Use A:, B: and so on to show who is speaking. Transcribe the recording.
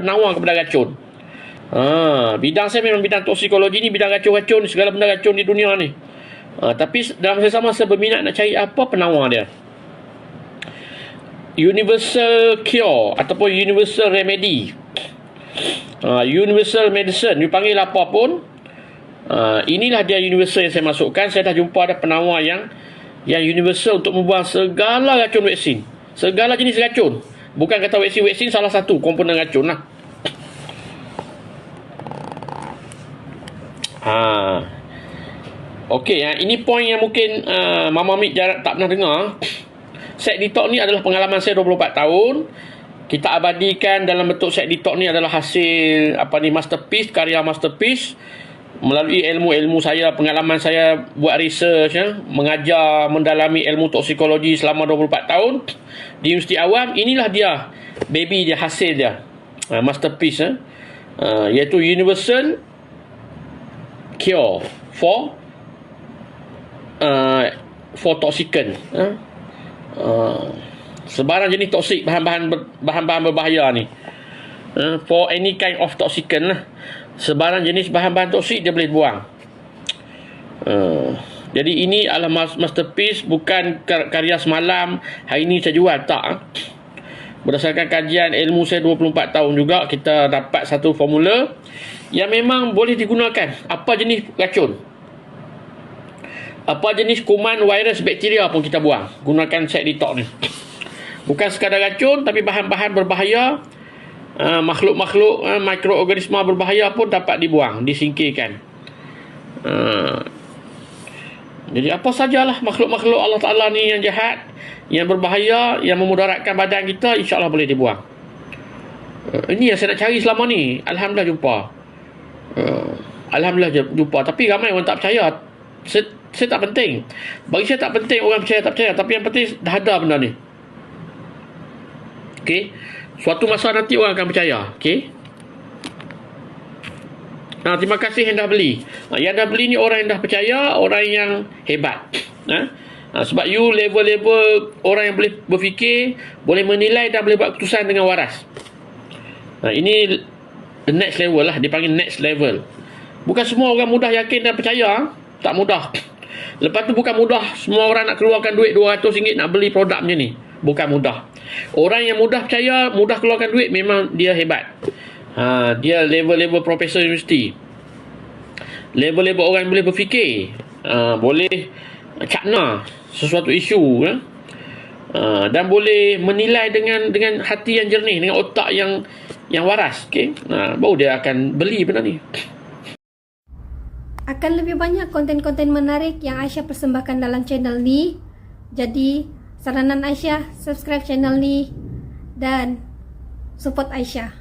A: penawar kepada racun. Ha, bidang saya memang bidang toksikologi ni, bidang racun-racun, segala benda racun di dunia ni. Ha, tapi dalam masa sama saya berminat nak cari apa penawar dia. Universal cure ataupun universal remedy. Ha, universal medicine, dipanggil apa pun. Ha, inilah dia universal yang saya masukkan. Saya dah jumpa ada penawar yang yang universal untuk membuang segala racun vaksin. Segala jenis racun. Bukan kata vaksin-vaksin salah satu komponen racun lah. Ha. Okey, ya. ini poin yang mungkin uh, Mama Mik jarang tak pernah dengar. Set detox ni adalah pengalaman saya 24 tahun. Kita abadikan dalam bentuk set detox ni adalah hasil apa ni masterpiece, karya masterpiece melalui ilmu-ilmu saya, pengalaman saya buat research ya, mengajar, mendalami ilmu toksikologi selama 24 tahun di Universiti Awam, inilah dia baby dia hasil dia. Uh, masterpiece ya. Uh, iaitu Universal cure for uh, for toxicant uh, uh, sebarang jenis toksik bahan-bahan ber, bahan-bahan berbahaya ni uh, for any kind of toxicant lah sebarang jenis bahan-bahan toksik dia boleh buang. Uh, jadi ini adalah masterpiece bukan karya semalam. Hari ini saya jual. Tak. Berdasarkan kajian ilmu saya 24 tahun juga kita dapat satu formula yang memang boleh digunakan. Apa jenis racun? Apa jenis kuman virus bakteria pun kita buang. Gunakan set detox ni. Bukan sekadar racun tapi bahan-bahan berbahaya uh, makhluk-makhluk uh, mikroorganisma berbahaya pun dapat dibuang disingkirkan. Uh, jadi apa sajalah makhluk-makhluk Allah Ta'ala ni yang jahat yang berbahaya yang memudaratkan badan kita insyaAllah boleh dibuang. Uh, ini yang saya nak cari selama ni. Alhamdulillah jumpa. Uh, Alhamdulillah jumpa. Tapi ramai orang tak percaya. Saya, saya tak penting. Bagi saya tak penting orang percaya tak percaya. Tapi yang penting dah ada benda ni. Okay Suatu masa nanti orang akan percaya. Okay Nah, terima kasih yang dah beli. Nah, yang dah beli ni orang yang dah percaya, orang yang hebat. Nah, nah, sebab you level-level orang yang boleh berfikir, boleh menilai dan boleh buat keputusan dengan waras. Nah, ini the next level lah. Dipanggil next level. Bukan semua orang mudah yakin dan percaya. Tak mudah. Lepas tu bukan mudah semua orang nak keluarkan duit RM200 nak beli produk macam ni. Bukan mudah orang yang mudah percaya mudah keluarkan duit memang dia hebat. Ha, dia level-level profesor universiti. Level-level orang boleh berfikir ha, boleh cakna sesuatu isu ya? Uh, dan boleh menilai dengan dengan hati yang jernih dengan otak yang yang waras okey? Uh, baru dia akan beli benda ni.
B: Akan lebih banyak konten-konten menarik yang Aisyah persembahkan dalam channel ni. Jadi saranan Aisyah subscribe channel ni dan. Support Aisyah